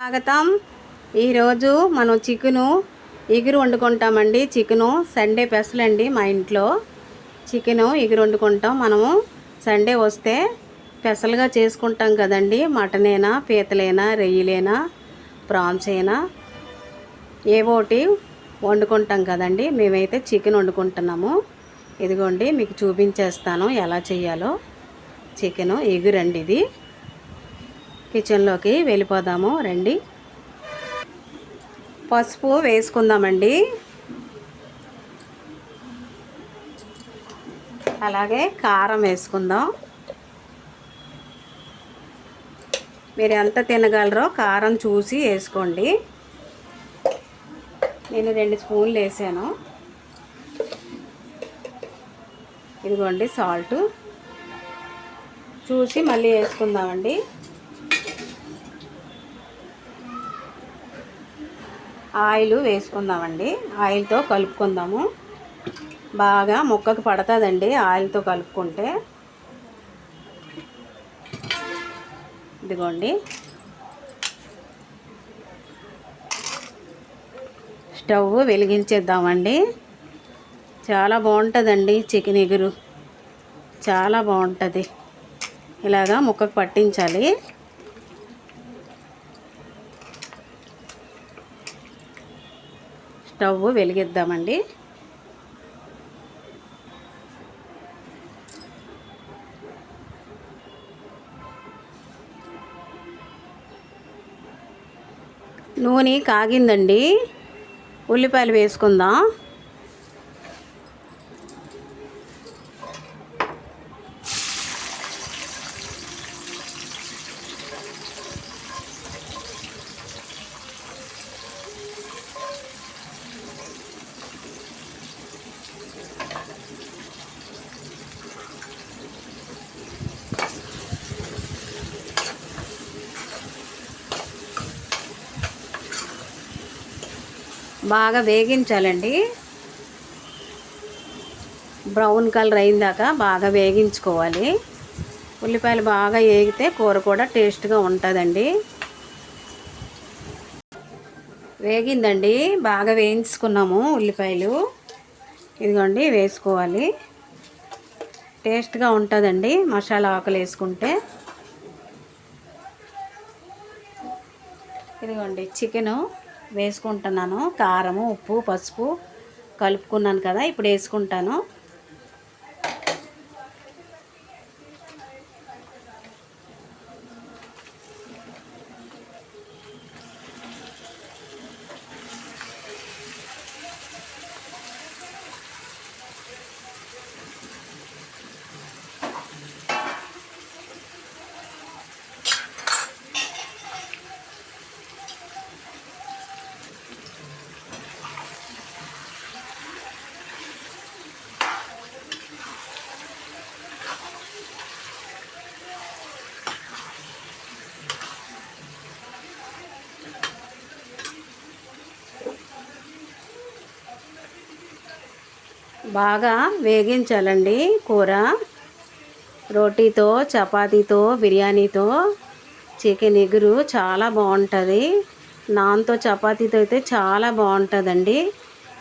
స్వాగతం. ఈరోజు మనం చికెను ఎగురు వండుకుంటామండి. చికెను సండే స్పెషల్ అండి మా ఇంట్లో. చికెను ఎగురు వండుకుంటాం. మనము సండే వస్తే స్పెషల్గా చేసుకుంటాం కదండి. మటనేనా పీతలేనా రొయ్యలేనా ప్రాన్స్ అయినా ఏవోటి వండుకుంటాం కదండి. మేమైతే చికెన్ వండుకుంటున్నాము. ఇదిగోండి మీకు చూపించేస్తాను ఎలా చేయాలో. చికెను ఎగురండి ఇది. కిచెన్లోకి వెళ్ళిపోదాము రండి. పసుపు వేసుకుందామండి. అలాగే కారం వేసుకుందాం. మీరు ఎంత తినగలరో కారం చూసి వేసుకోండి. నేను రెండు స్పూన్లు వేసాను. ఇదిగోండి సాల్ట్. చూసి మళ్ళీ వేసుకుందామండి. ఆయిల్ వేసుకుందామండి. ఆయిల్తో కలుపుకుందాము. బాగా ముక్కకు పడుతుందండి ఆయిల్తో కలుపుకుంటే. ఇదిగోండి. స్టవ్ వెలిగించేద్దామండి. చాలా బాగుంటుందండి చికెన్ ఎగురు. చాలా బాగుంటుంది. ఇలాగా ముక్కకు పట్టించాలి. స్టవ్ వెలిగిద్దామండి. నూనె కాగిందండి. ఉల్లిపాయలు వేసుకుందాం. బాగా వేగించాలండి. బ్రౌన్ కలర్ అయిందాక బాగా వేగించుకోవాలి. ఉల్లిపాయలు బాగా వేగితే కూర కూడా టేస్ట్గా ఉంటుందండి. వేగిందండి. బాగా వేయించుకున్నాము ఉల్లిపాయలు. ఇదిగోండి వేసుకోవాలి. టేస్ట్గా ఉంటుందండి మసాలా ఆకులు వేసుకుంటే. ఇదిగోండి చికెను. వేసుకుంటున్నాను. కారము ఉప్పు పసుపు కలుపుకున్నాను కదా ఇప్పుడు వేసుకుంటాను. బాగా వేగించాలండి కూర. రోటీతో చపాతీతో బిర్యానీతో చికెన్ ఎగురు చాలా బాగుంటుంది. నాన్తో చపాతీతో అయితే చాలా బాగుంటుందండి.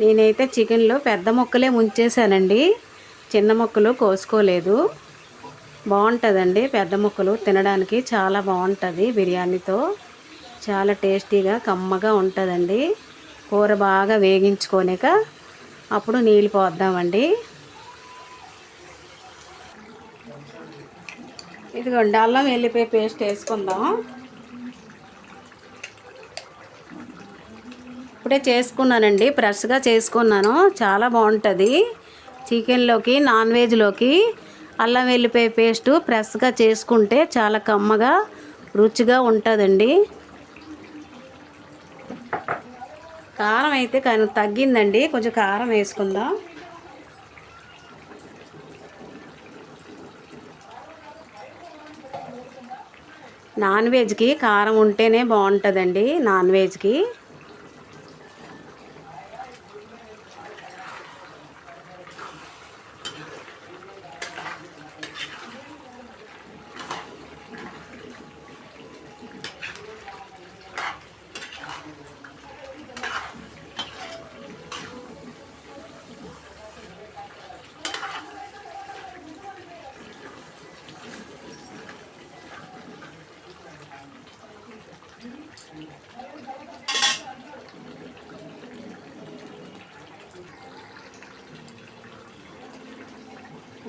నేనైతే చికెన్లో పెద్ద ముక్కలే ముంచేసానండి చిన్న ముక్కలు కోసుకోలేదు. బాగుంటుందండి పెద్ద ముక్కలు తినడానికి చాలా బాగుంటుంది బిర్యానీతో. చాలా టేస్టీగా కమ్మగా ఉంటుందండి. కూర బాగా వేగించుకోనిక అప్పుడు నీళ్ళు పోద్దామండి. ఇదిగోండి అల్లం వెళ్ళిపోయి పేస్ట్ వేసుకుందాం. ఇప్పుడే చేసుకున్నానండి ఫ్రెష్గా చేసుకున్నాను. చాలా బాగుంటుంది. చికెన్లోకి నాన్ వెజ్లోకి అల్లం వెల్లిపాయ పేస్టు ఫ్రెష్గా చేసుకుంటే చాలా కమ్మగా రుచిగా ఉంటుందండి. కారం అయితే కానీ తగ్గిందండి. కొంచెం కారం వేసుకుందాం. నాన్ వెజ్కి కారం ఉంటేనే బాగుంటుందండి నాన్ వెజ్కి.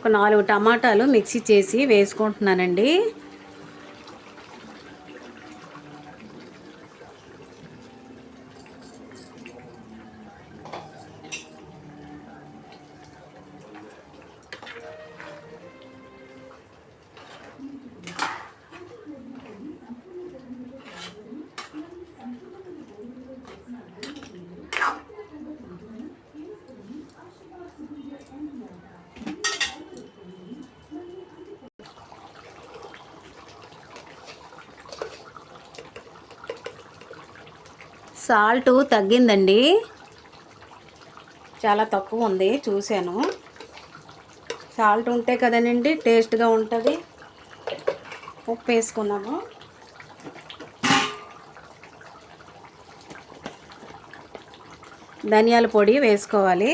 ఒక నాలుగు టమాటాలు మిక్సీ చేసి వేసుకుంటున్నానండి. సాల్ట్ తగ్గిందండి. చాలా తక్కువ ఉంది చూశాను. సాల్ట్ ఉంటే కదనండి టేస్ట్గా ఉంటుంది. ఉప్పు వేసుకున్నాము. ధనియాల పొడి వేసుకోవాలి.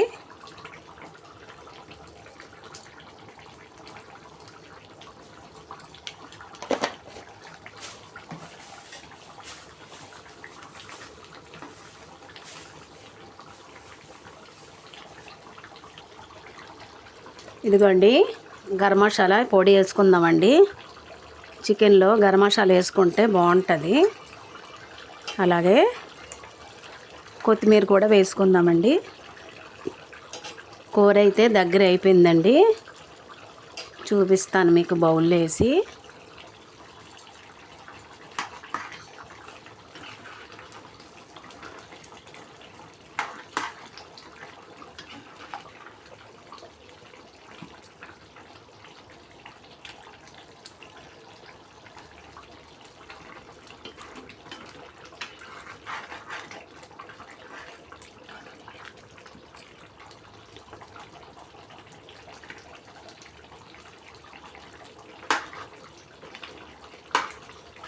ఇదిగోండి గరం మసాలా పొడి వేసుకుందామండి. చికెన్లో గరం మసాలా వేసుకుంటే బాగుంటుంది. అలాగే కొత్తిమీర కూడా వేసుకుందామండి. కూర అయితే దగ్గర అయిపోయిందండి. చూపిస్తాను మీకు బౌల్లో వేసి.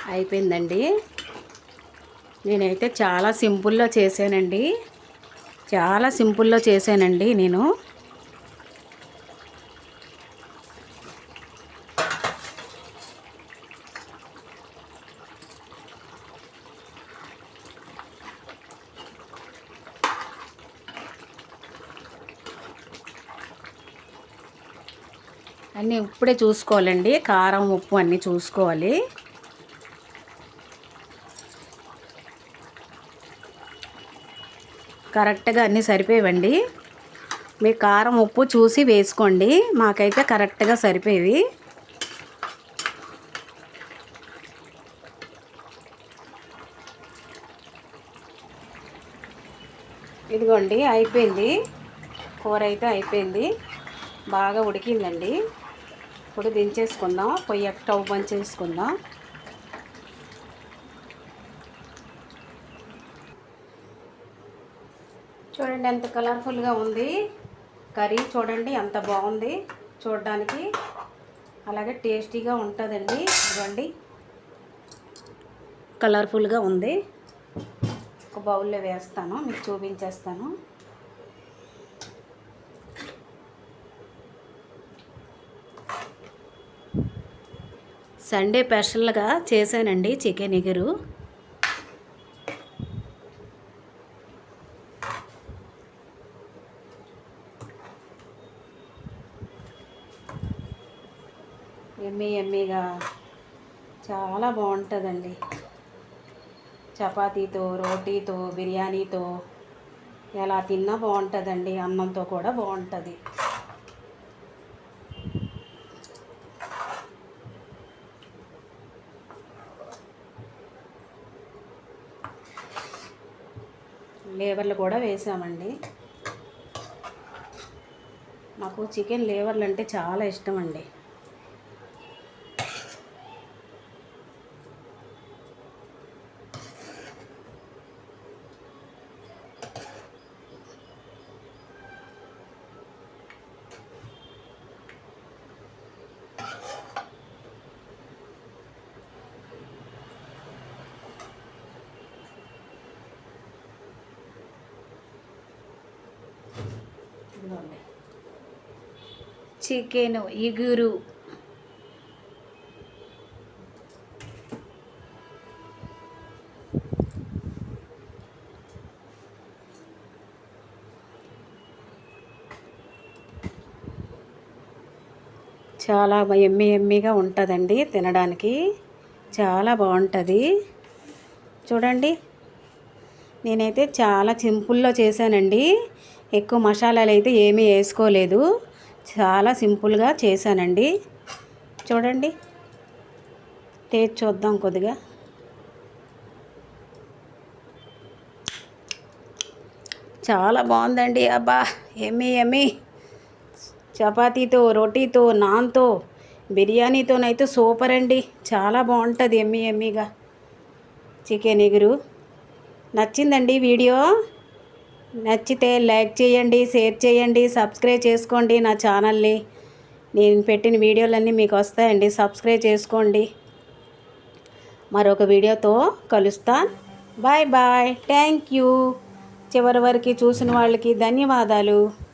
అయిపోయిందండి. నేనైతే చాలా సింపుల్లో చేశానండి. చాలా సింపుల్లో చేశానండి నేను. అన్నీ ఇప్పుడే చూసుకోవాలండి. కారం ఉప్పు అన్నీ చూసుకోవాలి. కరెక్ట్గా అన్నీ సరిపోయేవండి. మీ కారం ఉప్పు చూసి వేసుకోండి. మాకైతే కరెక్ట్గా సరిపోయేవి. ఇదిగోండి అయిపోయింది. కూర అయితే అయిపోయింది. బాగా ఉడికిందండి. ఇప్పుడు దించేసుకుందాం. పొయ్యి స్టవ్ బంద్ చేసుకుందాం. చూడండి ఎంత కలర్ఫుల్గా ఉంది. కర్రీ చూడండి ఎంత బాగుంది. చూడడానికి అలాగే టేస్టీగా ఉంటుందండి. ఇవ్వండి కలర్ఫుల్గా ఉంది. ఒక బౌల్లో వేస్తాను మీకు చూపించేస్తాను. సండే స్పెషల్గా చేశానండి చికెన్ ఎగురు ఎమ్మీ ఎమ్మీగా చాలా బాగుంటుందండి. చపాతీతో రోటీతో బిర్యానీతో ఎలా తిన్నా బాగుంటుందండి. అన్నంతో కూడా బాగుంటుంది. లేవర్లు కూడా వేసామండి. నాకు చికెన్ లేవర్లు అంటే చాలా ఇష్టం అండి చికెన్ ఇగురు. చాలా ఎమ్మి ఎమ్మిగా ఉంటుందండి తినడానికి. చాలా బాగుంటుంది చూడండి. నేనైతే చాలా సింపుల్లో చేశానండి. ఎక్కువ మసాలాలు అయితే ఏమీ వేసుకోలేదు. చాలా సింపుల్గా చేశానండి. చూడండి. టేస్ట్ చూద్దాం కొద్దిగా. చాలా బాగుందండి అబ్బా. ఎమ్మి ఎమ్మి. చపాతీతో రోటీతో నాన్తో బిర్యానీతోనైతే సూపర్ అండి చాలా బాగుంటుంది ఎమ్మి ఎమ్మిగా. చికెన్ ఎగురు. నచ్చిందండి వీడియో? నచ్చితే లైక్ చేయండి షేర్ చేయండి సబ్స్క్రైబ్ చేసుకోండి నా ఛానల్ని. నేను పెట్టిన వీడియోలన్నీ మీకు వస్తాయండి సబ్స్క్రైబ్ చేసుకోండి. మరొక వీడియోతో కలుస్తా. Bye bye. Thank you. చివరి వరకు చూసిన వాళ్ళకి ధన్యవాదాలు.